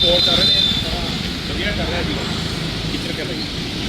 Support ਕਰ ਰਹੇ ਨੇ ਵਧੀਆ ਕਰ ਰਿਹਾ ਜੀ ਟੀਚਰ ਕਹਿ ਲਈ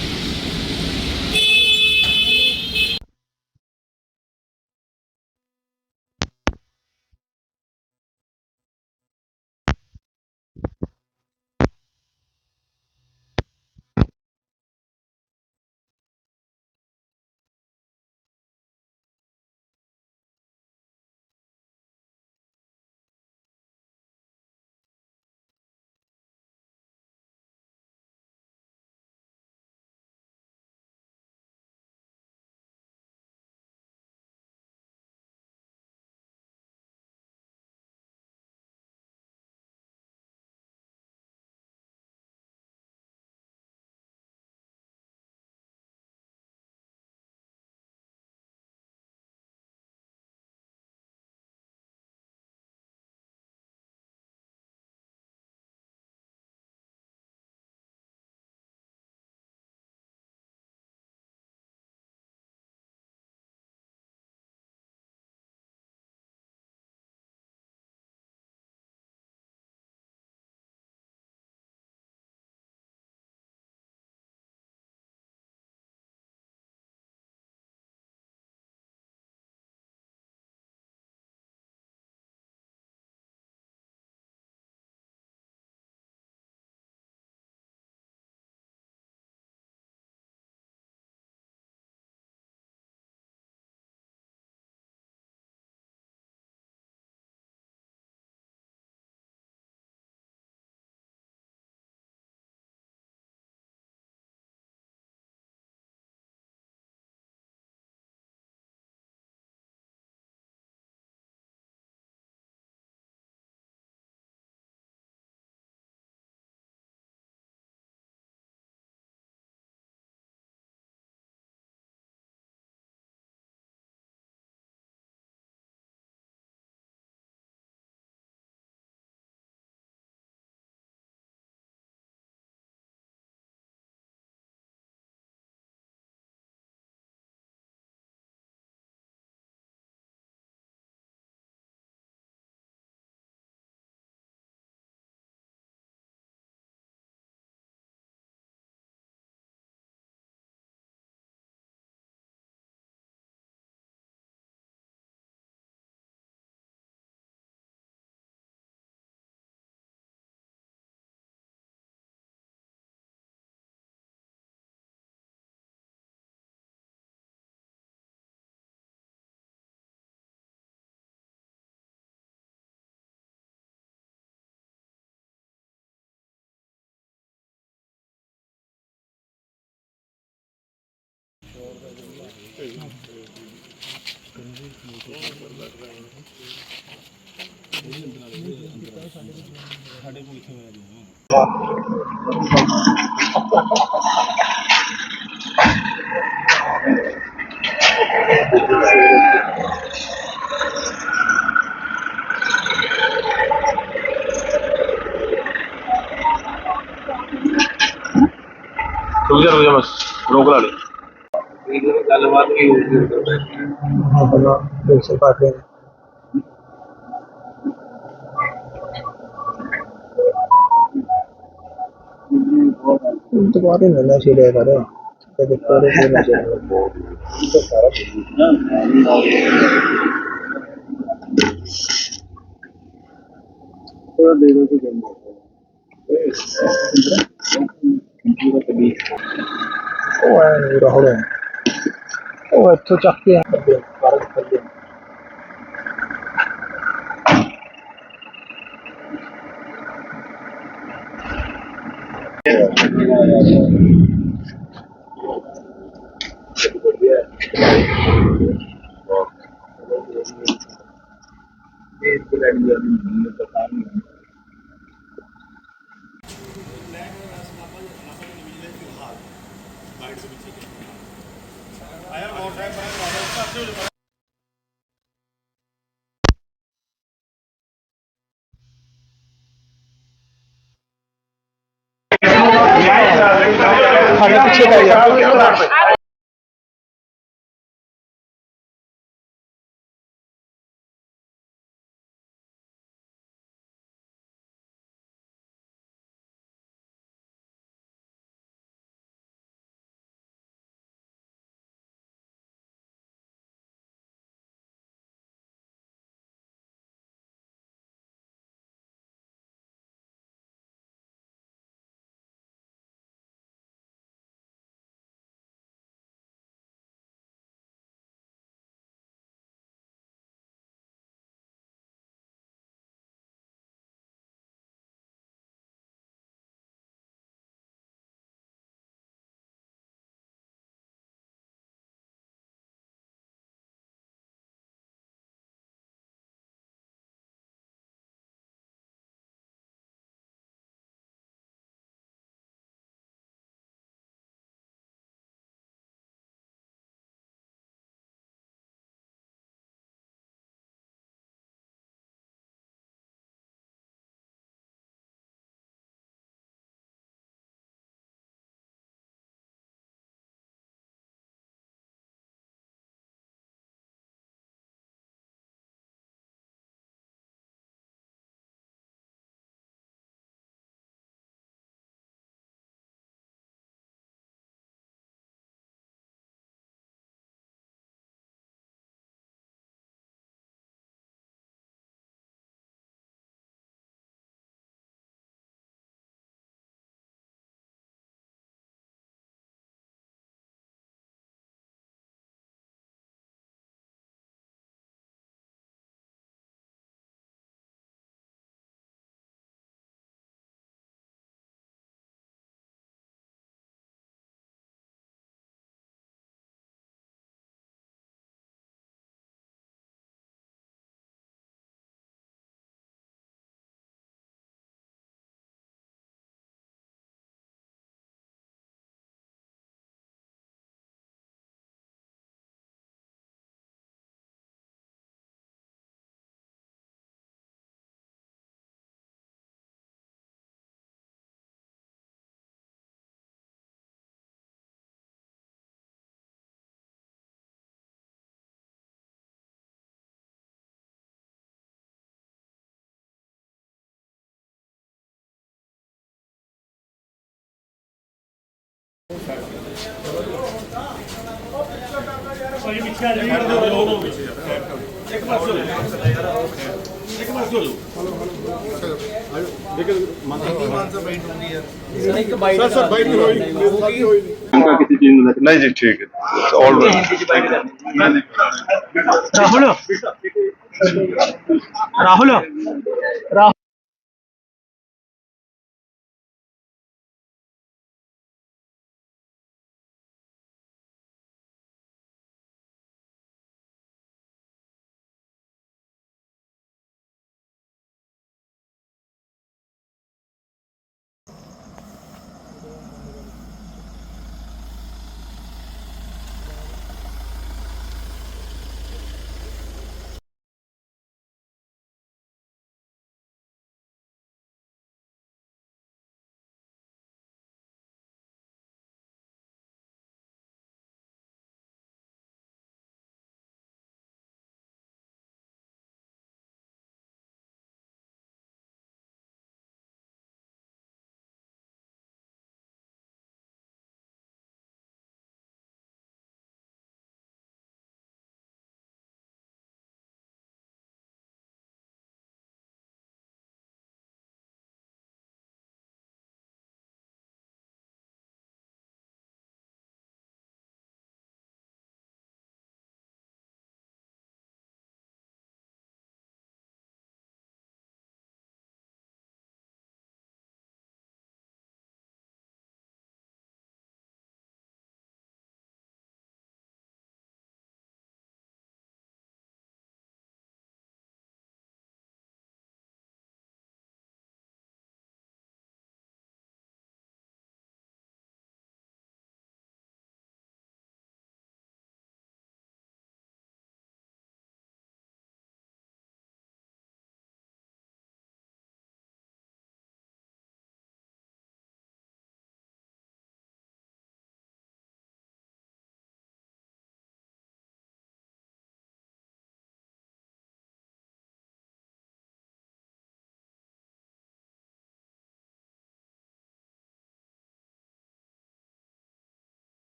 रुक जा रुक जा बस रोक ला ले ਗੱਲਬਾਤ ਕੀ ਹੋਈ ਹਾਂ ਪਹਿਲਾਂ ਦੇਖ ਸੇ ਪਾਟ ਲੈ ਦੁਬਾਰੇ ਨਾ ਨਾ ਛੇੜਿਆ ਕਰ। ਤੇ ਦੇਖੋ ਰੇ ਨਾ ਛੇੜਿਆ ਇਹ ਸਾਰਾ ਉਹ ਦੇ ਦੋ ਕਿ ਜੰਮ ਉਹ ਆ ਨਹੀਂ ਰਹੋ ਉਹ ਇੱਥੋਂ ਚੱਕ ਕੇ ਬਾਹਰ ਕੱਢ ਸਾਡੇ ਪਿੱਛੇ ਪੈ ਭਾਈ ਪਿੱਛੇ ਆ ਜਾ ਖੜ ਦੋ ਲੋਕ ਹੋ ਪਿੱਛੇ ਇੱਕ ਪਾਸੇ ਹੋ ਜਾਓ ਇੱਕ ਪਾਸੇ ਹੋ ਜਾਓ ਲੇਕਿਨ ਮਾਨਸਾ ਬਾਈਟ ਹੋ ਗਈ ਯਾਰ ਇੱਕ ਬਾਈਟ ਸਰ ਸਰ ਬਾਈਟ ਨਹੀਂ ਹੋਈ ਨਹੀਂ। ਹੋਈ ਨਹੀਂ ਜੀ ਠੀਕ ਹੈ। ਆਲ ਰਾਹੁਲ ਰਾਹੁਲ ਰਾਹੁਲ।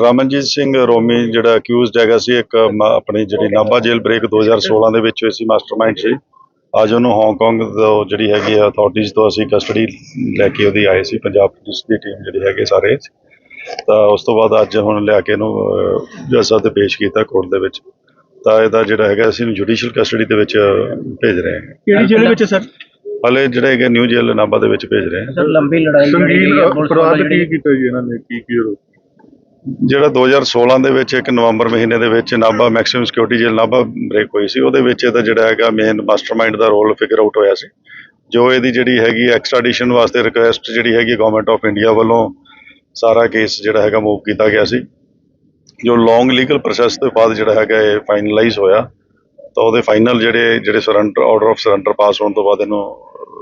ਰਮਨਜੀਤ ਸਿੰਘ ਰੋਮੀ ਜਿਹੜਾ ਅਕਿਊਜ਼ਡ ਹੈਗਾ ਸੀ ਇੱਕ ਆਪਣੀ ਜਿਹੜੀ ਨਾਭਾ ਜੇਲ੍ਹ ਬ੍ਰੇਕ 2016 ਦੇ ਵਿੱਚ ਹੋਈ ਸੀ ਮਾਸਟਰਮਾਈਂਡ ਸੀ। ਅੱਜ ਉਹਨੂੰ ਹਾਂਗਕਾਂਗ ਤੋਂ ਜਿਹੜੀ ਹੈਗੀ ਆ ਅਥਾਰਟੀਜ਼ ਤੋਂ ਅਸੀਂ ਕਸਟਡੀ ਲੈ ਕੇ ਉਹਦੀ ਆਏ ਸੀ ਪੰਜਾਬ ਪੁਲਿਸ ਦੀ ਟੀਮ ਜਿਹੜੀ ਹੈਗੇ ਸਾਰੇ। ਤਾਂ ਉਸ ਤੋਂ ਬਾਅਦ ਅੱਜ ਹੁਣ ਲਿਆ ਕੇ ਇਹਨੂੰ ਜੱਜ ਤੇ ਪੇਸ਼ ਕੀਤਾ ਕੋਰਟ ਦੇ ਵਿੱਚ। ਤਾਂ ਇਹਦਾ ਜਿਹੜਾ ਹੈਗਾ ਅਸੀਂ ਇਹਨੂੰ ਜੁਡੀਸ਼ੀਅਲ ਕਸਟਡੀ ਦੇ ਵਿੱਚ ਭੇਜ ਰਹੇ ਹਾਂ। ਕਿਹੜੀ ਜੇਲ੍ਹ ਵਿੱਚ ਸਰ? ਹਲੇ ਜਿਹੜੇ ਹੈਗੇ ਨਿਊ ਜੇਲ੍ਹ ਨਾਭਾ ਦੇ ਵਿੱਚ ਭੇਜ ਰਹੇ ਹਾਂ। ਸਰ ਲੰਬੀ ਲੜਾਈ ਸੰਗੀਨ ਅਪਰਾਧ ਕੀ ਕੀਤਾ ਜੀ ਇਹਨਾਂ ਨੇ? ਕੀ ਕੀ ਜਿਹੜਾ 2016 ਦੇ ਵਿੱਚ ਇੱਕ ਨਵੰਬਰ ਮਹੀਨੇ ਦੇ ਵਿੱਚ ਨਾਭਾ ਮੈਕਸਿਮਮ ਸਿਕਿਉਰਿਟੀ ਜੇਲ੍ਹ ਨਾਭਾ ਬ੍ਰੇਕ ਹੋਈ ਸੀ ਉਹਦੇ ਵਿੱਚ ਇਹਦਾ ਜਿਹੜਾ ਹੈਗਾ ਮੇਨ ਮਾਸਟਰਮਾਈਂਡ ਦਾ ਰੋਲ ਫਿਗਰ ਆਊਟ ਹੋਇਆ ਸੀ। ਜੋ ਇਹਦੀ ਜਿਹੜੀ ਹੈਗੀ ਐਕਸਟ੍ਰੈਡੀਸ਼ਨ ਵਾਸਤੇ ਰਿਕੁਐਸਟ ਜਿਹੜੀ ਹੈਗੀ ਗਵਰਨਮੈਂਟ ਆਫ ਇੰਡੀਆ ਵੱਲੋਂ ਸਾਰਾ ਕੇਸ ਜਿਹੜਾ ਹੈਗਾ ਮੂਵ ਕੀਤਾ ਗਿਆ ਸੀ। ਜੋ ਲੌਂਗ ਲੀਗਲ ਪ੍ਰੋਸੈਸ ਤੋਂ ਬਾਅਦ ਜਿਹੜਾ ਹੈਗਾ ਇਹ ਫਾਈਨਲਾਈਜ਼ ਹੋਇਆ ਤਾਂ ਉਹਦੇ ਫਾਈਨਲ ਜਿਹੜੇ ਜਿਹੜੇ surrender order of surrender pass ਹੋਣ ਤੋਂ ਬਾਅਦ ਇਹਨੂੰ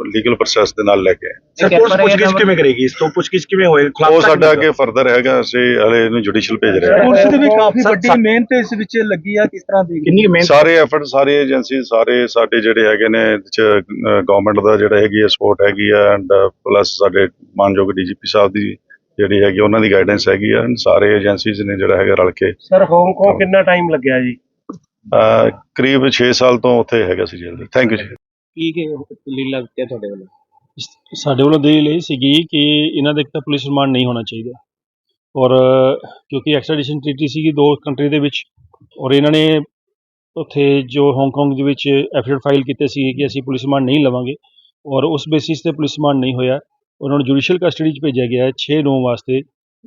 ਲੀਗਲ ਪ੍ਰੋਸੈਸ ਦੇ ਨਾਲ ਲੈ ਕੇ। ਸਰ ਪੁਲਿਸ ਪੁੱਛਗਿੱਛ ਕਿਵੇਂ ਕਰੇਗੀ? ਇਸ ਤੋਂ ਪੁੱਛਗਿੱਛ ਕਿਵੇਂ ਹੋਏਗਾ ਉਹ ਸਾਡਾ ਅੱਗੇ ਫਰਦਰ ਹੈਗਾ ਅਸੀਂ ਹਲੇ ਇਹਨੂੰ ਜੁਡੀਸ਼ੀਅਲ ਭੇਜ ਰਹੇ ਹਾਂ। ਪੁਲਿਸ ਦੀ ਵੀ ਕਾਫੀ ਵੱਡੀ ਮਿਹਨਤ ਇਸ ਵਿੱਚ ਲੱਗੀ ਆ ਕਿਸ ਤਰ੍ਹਾਂ ਦੀ? ਕਿੰਨੀ ਮਿਹਨਤ? ਸਾਰੇ ਐਫਰਟ ਸਾਰੇ ਏਜੰਸੀ ਸਾਰੇ ਸਾਡੇ ਜਿਹੜੇ ਹੈਗੇ ਨੇ ਗਵਰਨਮੈਂਟ ਦਾ ਜਿਹੜਾ ਹੈਗੀ ਹੈ ਸਪੋਰਟ ਹੈਗੀ ਆ ਐਂਡ ਪਲੱਸ ਸਾਡੇ ਮਾਨਯੋਗ ਡੀਜੀਪੀ ਸਾਹਿਬ ਦੀ ਜਿਹੜੀ ਹੈਗੀ ਉਹਨਾਂ ਦੀ ਗਾਈਡੈਂਸ ਹੈਗੀ ਆ ਸਾਰੇ ਏਜੰਸੀਜ਼ ਨੇ ਜਿਹੜਾ ਹੈਗਾ ਰਲ ਕੇ ਸਰ ਹਾਂਗਕਾਂਗ ਕਿੰਨਾ ਟਾਈਮ ਲੱਗਿਆ ਜੀ? ਕਰੀਬ 6 ਸਾਲ ਤੋਂ ਉੱਥੇ ਹੈਗਾ ਸੀ ਜੇਲ੍ਹ। ਥੈਂਕ ਯੂ ਜੀ ਕੀ ਕੀ ਲੀਲਾ ਕੀਤੀ ਤੁਹਾਡੇ ਵੱਲੋਂ? ਸਾਡੇ ਵੱਲੋਂ ਦਲੀਲ ਇਹ ਸੀਗੀ ਕਿ ਇਹਨਾਂ ਦਾ ਇੱਕ ਤਾਂ ਪੁਲਿਸ ਰਿਮਾਂਡ ਨਹੀਂ ਹੋਣਾ ਚਾਹੀਦਾ। ਔਰ ਕਿਉਂਕਿ ਐਕਸਟ੍ਰੈਡੀਸ਼ਨ ਟ੍ਰੀਟੀ ਸੀਗੀ ਦੋ ਕੰਟਰੀ ਦੇ ਵਿੱਚ ਔਰ ਇਹਨਾਂ ਨੇ ਉੱਥੇ ਜੋ ਹਾਂਗਕਾਂਗ ਦੇ ਵਿੱਚ ਐਫੀਡੇਵਿਟ ਫਾਈਲ ਕੀਤੇ ਸੀ ਕਿ ਅਸੀਂ ਪੁਲਿਸ ਰਿਮਾਂਡ ਨਹੀਂ ਲਵਾਂਗੇ ਔਰ ਉਸ ਬੇਸਿਸ ਤੇ ਪੁਲਿਸ ਰਿਮਾਂਡ ਨਹੀਂ ਹੋਇਆ। ਉਹਨਾਂ ਨੂੰ ਜੁਡੀਸ਼ੀਅਲ ਕਸਟਡੀ 'ਚ ਭੇਜਿਆ ਗਿਆ ਹੈ 6 ਨੌਂ ਵਾਸਤੇ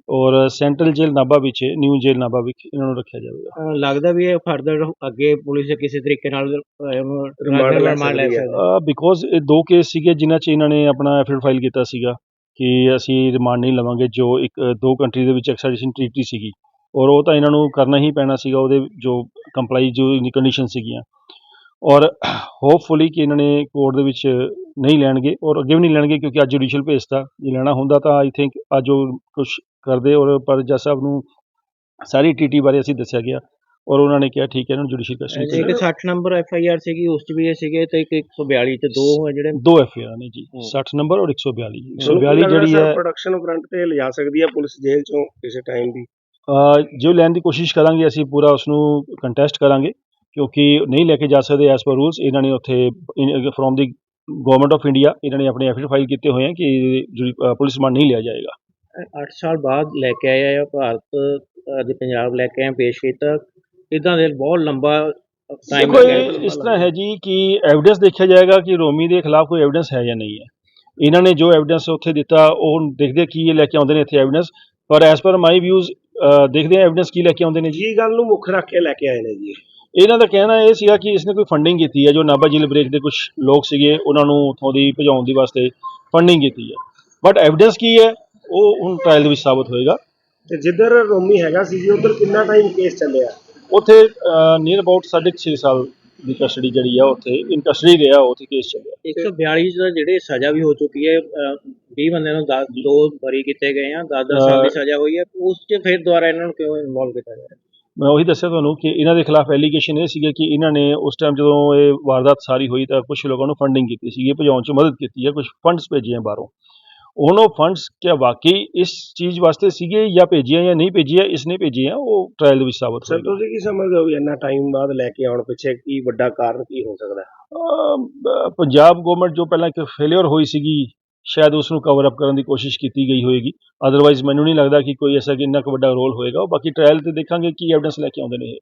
ਔਰ ਸੈਂਟਰਲ ਜੇਲ੍ਹ ਨਾਭਾ ਵਿੱਚ ਨਿਊ ਜੇਲ੍ਹ ਨਾਭਾ ਵਿੱਚ ਇਹਨਾਂ ਨੂੰ ਰੱਖਿਆ ਜਾਵੇਗਾ। ਅਹ ਲੱਗਦਾ ਵੀ ਇਹ ਫਰਦਰ ਅੱਗੇ ਪੁਲਿਸ ਕਿਸੇ ਤਰੀਕੇ ਨਾਲ ਰਿਮਾਂਡ ਲੈ ਰਿਮਾਂਡ ਲੈ ਸਕਦੀ ਹੈ। ਬਿਕੋਜ਼ ਇਹ ਦੋ ਕੇਸ ਸੀਗੇ ਜਿਨ੍ਹਾਂ 'ਚ ਇਹਨਾਂ ਨੇ ਆਪਣਾ ਐਫਆਈਆਰ ਫਾਈਲ ਕੀਤਾ ਸੀਗਾ ਕਿ ਅਸੀਂ ਰਿਮਾਂਡ ਨਹੀਂ ਲਵਾਂਗੇ ਜੋ ਇੱਕ ਦੋ ਕੰਟਰੀ ਦੇ ਵਿੱਚ ਐਕਸਟ੍ਰੈਡੀਸ਼ਨ ਟ੍ਰੀਟੀ ਸੀਗੀ। ਔਰ ਉਹ ਤਾਂ ਇਹਨਾਂ ਨੂੰ ਕਰਨਾ ਹੀ ਪੈਣਾ ਸੀਗਾ ਉਹਦੇ ਜੋ ਕੰਪਲਾਈ ਜੋ ਕੰਡੀਸ਼ਨ ਸੀਗੀਆਂ। ਔਰ ਹੋਪਫੁਲੀ ਕਿ ਇਹਨਾਂ ਨੇ ਕੋਰਟ ਦੇ ਵਿੱਚ ਨਹੀਂ ਲੈਣਗੇ ਔਰ ਅੱਗੇ ਵੀ ਨਹੀਂ ਲੈਣਗੇ ਕਿਉਂਕਿ ਅੱਜ ਜੁਡੀਸ਼ੀਅਲ ਭੇਜਤਾ ਜੇ ਲੈਣਾ ਹੁੰਦਾ ਤਾਂ ਆਈ ਥਿੰਕ ਅੱਜ ਉਹ ਕੁਝ ਕਰਦੇ ਔਰ ਪਰ ਜੱਜ ਸਾਹਿਬ ਨੂੰ ਸਾਰੀ ਟੀਟੀ ਬਾਰੇ ਅਸੀਂ ਦੱਸਿਆ ਗਿਆ ਔਰ ਉਹਨਾਂ ਨੇ ਕਿਹਾ ਠੀਕ ਹੈ ਇਹਨਾਂ ਨੂੰ ਜੁਡੀਸ਼ੀਅਲ ਕਸਟਡੀ ਇੱਕ 60 ਨੰਬਰ ਐਫ ਆਈ ਆਰ ਸੀਗੀ ਉਸ 'ਚ ਵੀ ਇਹ ਸੀਗੇ ਤੇ ਇੱਕ 142 ਤੇ ਦੋ ਹੈ ਜਿਹੜੇ। ਦੋ ਐਫਆਈਆਰ ਨੇ ਜੀ ਹੂੰ। 60 ਨੰਬਰ ਔਰ 142 142 ਜਿਹੜੀ ਹੈ ਪ੍ਰੋਡਕਸ਼ਨ ਫਰੰਟ ਤੇ ਲਿਜਾ ਸਕਦੀ ਹੈ ਪੁਲਿਸ ਜੇਲ੍ਹ ਚੋਂ ਕਿਸੇ ਟਾਈਮ ਵੀ। ਜੋ ਲੈਣ ਦੀ ਕੋਸ਼ਿਸ਼ ਕਰਾਂਗੇ ਅਸੀਂ ਪੂਰਾ ਉਸ ਨੂੰ ਕੰਟੈਸਟ ਕਰਾਂਗੇ। ਕਿਉਂਕਿ ਨਹੀਂ ਲੈ ਕੇ ਜਾ ਸਕਦੇ ਐਸ ਪਰ ਰੂਲਸ ਇਹਨਾਂ ਨੇ ਉੱਥੇ from the government of India ਇਹਨਾਂ ਨੇ ਆਪਣੇ ਐਫੀਡ ਫਾਈਲ ਕੀਤੇ ਹੋਏ ਹਨ ਕਿ ਪੁਲਿਸ ਰਿਮਾਂਡ ਨਹੀਂ ਲਿਆ ਜਾਏਗਾ। 8 ਸਾਲ ਬਾਅਦ ਲੈ ਕੇ ਆਏ ਆ ਭਾਰਤ ਅੱਜ ਪੰਜਾਬ ਲੈ ਕੇ ਆਏ ਪੇਸ਼ ਕੀਤਾ ਇਦਾਂ ਦੇ ਬਹੁਤ ਲੰਬਾ ਟਾਈਮ ਇਹ ਇਸ ਤਰ੍ਹਾਂ ਹੈ ਜੀ ਕਿ ਐਵੀਡੈਂਸ ਦੇਖਿਆ ਜਾਏਗਾ ਕਿ ਰੋਮੀ ਦੇ ਖਿਲਾਫ ਕੋਈ ਐਵੀਡੈਂਸ ਹੈ ਜਾਂ ਨਹੀਂ ਹੈ। ਇਹਨਾਂ ਨੇ ਜੋ ਐਵੀਡੈਂਸ ਉੱਥੇ ਦਿੱਤਾ ਉਹ ਦੇਖਦੇ ਕੀ ਇਹ ਲੈ ਕੇ ਆਉਂਦੇ ਨੇ ਇੱਥੇ ਐਵੀਡੈਂਸ ਪਰ ਐਸ ਪਰ ਮਾਈ ਵਿਊਜ਼ ਦੇਖਦੇ ਆ ਐਵੀਡੈਂਸ ਕੀ ਲੈ ਕੇ ਆਉਂਦੇ ਨੇ ਜੀ। ਜੀ ਗੱਲ ਨੂੰ ਮੁੱਖ ਰੱਖ ਕੇ ਲੈ ਕੇ ਆਏ ਨੇ ਜੀ ਇਹਨਾਂ ਦਾ ਕਹਿਣਾ ਇਹ ਸੀਗਾ ਕਿ ਇਸਨੇ ਕੋਈ ਫੰਡਿੰਗ ਕੀਤੀ ਹੈ ਜੋ ਨਾਭਾ ਜ਼ਿਲ੍ਹਾ ਬ੍ਰੇਕ ਦੇ ਕੁਝ ਲੋਕ ਸੀਗੇ ਉਹਨਾਂ ਨੂੰ ਉੱਥੋਂ ਦੀ ਭਜਾਉਣ ਦੀ ਵਾਸਤੇ ਫੰਡਿੰਗ ਕੀਤੀ ਹੈ। ਬਟ ਐਵੀਡੈਂਸ ਕੀ ਹੈ? ਉਹ ਹੁਣ ਟ੍ਰਾਇਲ ਦੇ ਵਿੱਚ ਸਾਬਤ ਹੋਏਗਾ। ਤੇ ਜਿੱਧਰ ਰੋਮੀ ਹੈਗਾ ਸੀ ਜੀ ਉਧਰ ਕਿੰਨਾ ਟਾਈਮ ਕੇਸ ਚੱਲਿਆ? ਉੱਥੇ ਨੀਅਰ ਅਬਾਊਟ 6.5 ਸਾਲ ਦੀ ਕਸਟਡੀ ਜਿਹੜੀ ਆ ਉੱਥੇ ਇਨ ਕਸਟਡੀ ਰਿਹਾ ਉੱਥੇ ਕੇਸ ਚੱਲਿਆ। 142 ਦਾ ਜਿਹੜੇ ਸਜ਼ਾ ਵੀ ਹੋ ਚੁੱਕੀ ਹੈ ਅਹ, 20 ਬੰਦਿਆਂ ਨੂੰ 10 ਦੋ ਬਰੀ ਕੀਤੇ ਗਏ ਆ 10 10 ਸਾਲ ਦੀ ਸਜ਼ਾ ਹੋਈ ਹੈ ਉਸ 'ਚ ਫਿਰ ਦੁਬਾਰਾ ਇਹਨਾਂ ਨੂੰ ਕਿਉਂ ਇਨਵੋਲਵ ਕੀਤਾ ਜਾ ਰਿਹਾ ਮੈਂ ਉਹੀ ਦੱਸਿਆ ਤੁਹਾਨੂੰ ਕਿ ਇਹਨਾਂ ਦੇ ਖਿਲਾਫ ਐਲੀਗੇਸ਼ਨ ਇਹ ਸੀਗੇ ਕਿ ਇਹਨਾਂ ਨੇ ਉਸ ਟਾਈਮ ਜਦੋਂ ਇਹ ਵਾਰਦਾਤ ਸਾਰੀ ਹੋਈ ਤਾਂ ਕੁਝ ਲੋਕਾਂ ਨੂੰ ਫੰਡਿੰਗ ਕੀਤੀ ਸੀਗੀ ਭਜਾਉਣ 'ਚ ਮਦਦ ਕੀਤੀ ਹੈ ਕੁਝ ਫੰਡਸ ਭੇਜੇ ਆ ਬਾਹਰੋਂ। ਹੁਣ ਉਹ ਫੰਡਸ ਕਿਆ ਵਾਕਈ ਇਸ ਚੀਜ਼ ਵਾਸਤੇ ਸੀਗੇ ਜਾਂ ਭੇਜੇ ਜਾਂ ਨਹੀਂ ਭੇਜੇ ਇਸਨੇ ਭੇਜੇ ਆ ਉਹ ਟ੍ਰਾਇਲ ਦੇ ਵਿੱਚ ਸਾਬਤ ਸਰ ਤੁਸੀਂ ਕੀ ਸਮਝਦੇ ਹੋ ਵੀ ਇੰਨਾ ਟਾਈਮ ਬਾਅਦ ਲੈ ਕੇ ਆਉਣ ਪਿੱਛੇ ਕੀ ਵੱਡਾ ਕਾਰਨ ਕੀ ਹੋ ਸਕਦਾ? ਹੈ ਅਮ, ਅ, ਪੰਜਾਬ ਗਵਰਨਮੈਂਟ ਜੋ ਪਹਿਲਾਂ ਇੱਕ ਫੇਲਿਅਰ ਹੋਈ ਸੀਗੀ ਸ਼ਾਇਦ ਉਸ ਨੂੰ ਕਵਰ ਅਪ ਕਰਨ ਦੀ ਕੋਸ਼ਿਸ਼ ਕੀਤੀ ਗਈ ਹੋਏਗੀ। ਅਦਰਵਾਈਜ਼ ਮੈਨੂੰ ਨਹੀਂ ਲੱਗਦਾ ਕਿ ਕੋਈ ਐਸਾ ਕਿ ਇੰਨਾ ਕੁ ਵੱਡਾ ਰੋਲ ਹੋਏਗਾ। ਉਹ ਬਾਕੀ ਟ੍ਰਾਇਲ ਤੇ ਦੇਖਾਂਗੇ ਕੀ ਐਵੀਡੈਂਸ ਲੈ ਕੇ ਆਉਂਦੇ ਨੇ ਇਹ।